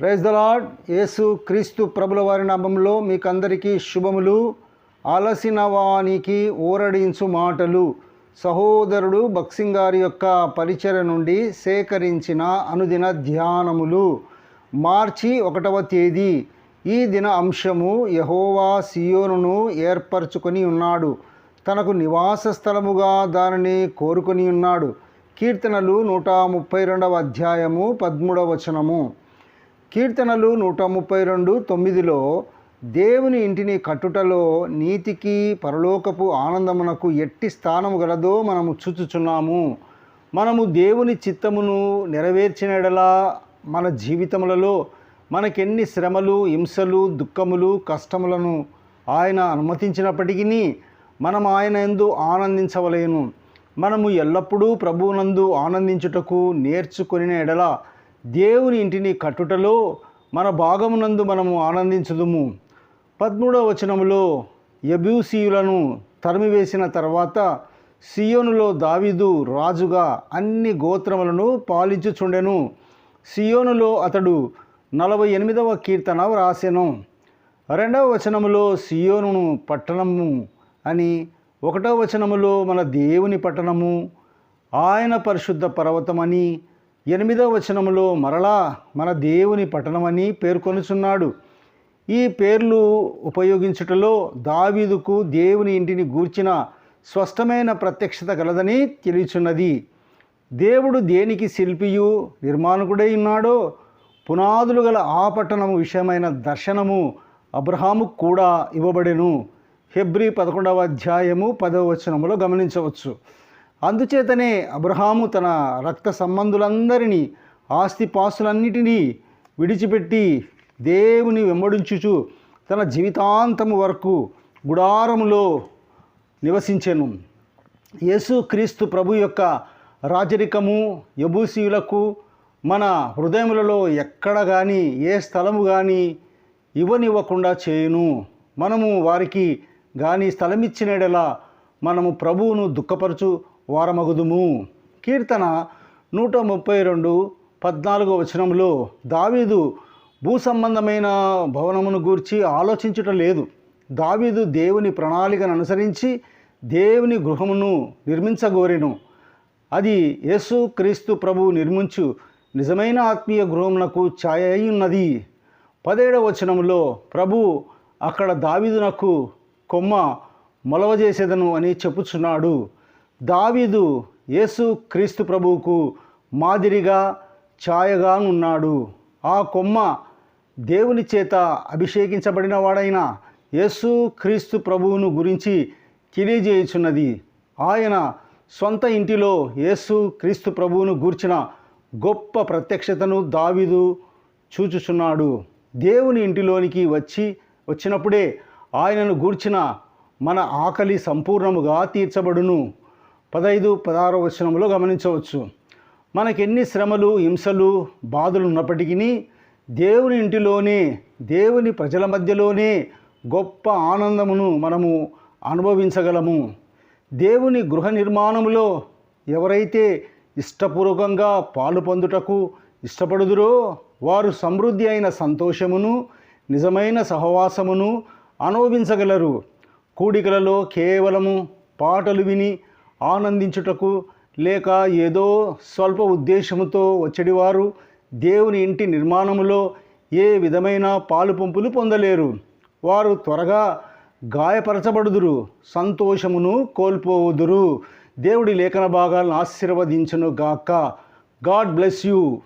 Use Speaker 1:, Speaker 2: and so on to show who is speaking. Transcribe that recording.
Speaker 1: Praise the lord యేసు క్రీస్తు ప్రభుల వారి నామంలో మీకు అందరికీ శుభములు. అలసిన వానికి ఊరడించు మాటలు. సహోదరుడు బక్సింగ్ గారి యొక్క పరిచయ నుండి సేకరించిన అనుదిన ధ్యానములు. మార్చి ఒకటవ తేదీ. ఈ దిన అంశము యహోవా సియోనును ఏర్పరచుకొని ఉన్నాడు. తనకు నివాస స్థలముగా దానిని కోరుకొని ఉన్నాడు. కీర్తనలు నూట ముప్పై రెండవ అధ్యాయము పదమూడవ వచనము. కీర్తనలు నూట ముప్పై రెండు తొమ్మిదిలో దేవుని ఇంటిని కట్టుటలో నీతికి పరలోకపు ఆనందమునకు ఎట్టి స్థానము గలదో మనము చూచుచున్నాము. మనము దేవుని చిత్తమును నెరవేర్చినడలా మన జీవితములలో మనకెన్ని శ్రమలు హింసలు దుఃఖములు కష్టములను ఆయన అనుమతించినప్పటికీ మనం ఆయన ఎందు ఆనందించవలేను. మనము ఎల్లప్పుడూ ప్రభువునందు ఆనందించుటకు నేర్చుకుని ఎడల దేవుని ఇంటిని కట్టుటలో మన భాగమునందు మనము ఆనందించుదుము. పదమూడవ వచనములో యబ్యూసీయులను తరిమివేసిన తర్వాత సియోనులో దావీదు రాజుగా అన్ని గోత్రములను పాలించుచుండెను. సియోనులో అతడు నలభై ఎనిమిదవ కీర్తన వ్రాసెను. రెండవ వచనములో సియోనును పట్టణము అని ఒకటవ వచనములో మన దేవుని పట్టణము ఆయన పరిశుద్ధ పర్వతమని ఎనిమిదవ వచనములో మరలా మన దేవుని పట్టణమని పేర్కొనుచున్నాడు. ఈ పేర్లు ఉపయోగించుటలో దావీదుకు దేవుని ఇంటిని గూర్చిన స్పష్టమైన ప్రత్యక్షత గలదని తెలియచున్నది. దేవుడు దేనికి శిల్పియు నిర్మాణకుడై ఉన్నాడో పునాదులు గల ఆ పట్టణము విషయమైన దర్శనము అబ్రహాముకు కూడా ఇవ్వబడెను. హెబ్రి పదకొండవ అధ్యాయము పదవ వచనములో గమనించవచ్చు. అందుచేతనే అబ్రహాము తన రక్త సంబంధులందరినీ ఆస్తిపాస్తులన్నిటినీ విడిచిపెట్టి దేవుని వెంబడించుచు తన జీవితాంతము వరకు గుడారములో నివసించెను. యేసు క్రీస్తు ప్రభు యొక్క రాజరికము యబూసీయులకు మన హృదయములలో ఎక్కడ కానీ ఏ స్థలము కానీ ఇవ్వనివ్వకుండా చేయును. మనము వారికి కానీ స్థలమిచ్చినడలా మనము ప్రభువును దుఃఖపరచు వారమగుదుము. కీర్తన నూట ముప్పై రెండు పద్నాలుగో వచనంలో దావీదు భూ సంబంధమైన భవనమును గూర్చి ఆలోచించుట లేదు. దావీదు దేవుని ప్రణాళికను అనుసరించి దేవుని గృహమును నిర్మించగోరెను. అది యేసు క్రీస్తు ప్రభు నిర్మించు నిజమైన ఆత్మీయ గృహమునకు ఛాయ ఉన్నది పదేడవ వచనంలో ప్రభు అక్కడ దావీదునకు కొమ్మ మొలవజేసేదను అని చెప్పుచున్నాడు. దావీదు యేసు క్రీస్తు ప్రభువుకు మాదిరిగా ఛాయగానున్నాడు. ఆ కొమ్మ దేవుని చేత అభిషేకించబడిన వాడైన యేసు క్రీస్తు ప్రభువును గురించి తెలియజేయుచున్నది. ఆయన సొంత ఇంటిలో యేసు క్రీస్తు ప్రభువును గూర్చిన గొప్ప ప్రత్యక్షతను దావీదు చూచుచున్నాడు. దేవుని ఇంటిలోనికి వచ్చి వచ్చినప్పుడే ఆయనను గూర్చిన మన ఆకలి సంపూర్ణముగా తీర్చబడును. పదైదు పదహారో వచనంలో గమనించవచ్చు. మనకెన్ని శ్రమలు హింసలు బాధలు ఉన్నప్పటికీ దేవుని ఇంటిలోనే దేవుని ప్రజల మధ్యలోనే గొప్ప ఆనందమును మనము అనుభవించగలము. దేవుని గృహ నిర్మాణములో ఎవరైతే ఇష్టపూర్వకంగా పాలు పొందుటకు ఇష్టపడుదురో వారు సమృద్ధి అయిన సంతోషమును నిజమైన సహవాసమును అనుభవించగలరు. కూడికలలో కేవలము పాటలు విని ఆనందించుటకు లేక ఏదో స్వల్ప ఉద్దేశముతో వచ్చడివారు దేవుని ఇంటి నిర్మాణములో ఏ విధమైన పాలు పంపులు పొందలేరు. వారు త్వరగా గాయపరచబడుదురు సంతోషమును కోల్పోవుదురు. దేవుడి లేఖన భాగాలను ఆశీర్వదించును గాక గాడ్ బ్లెస్ యూ.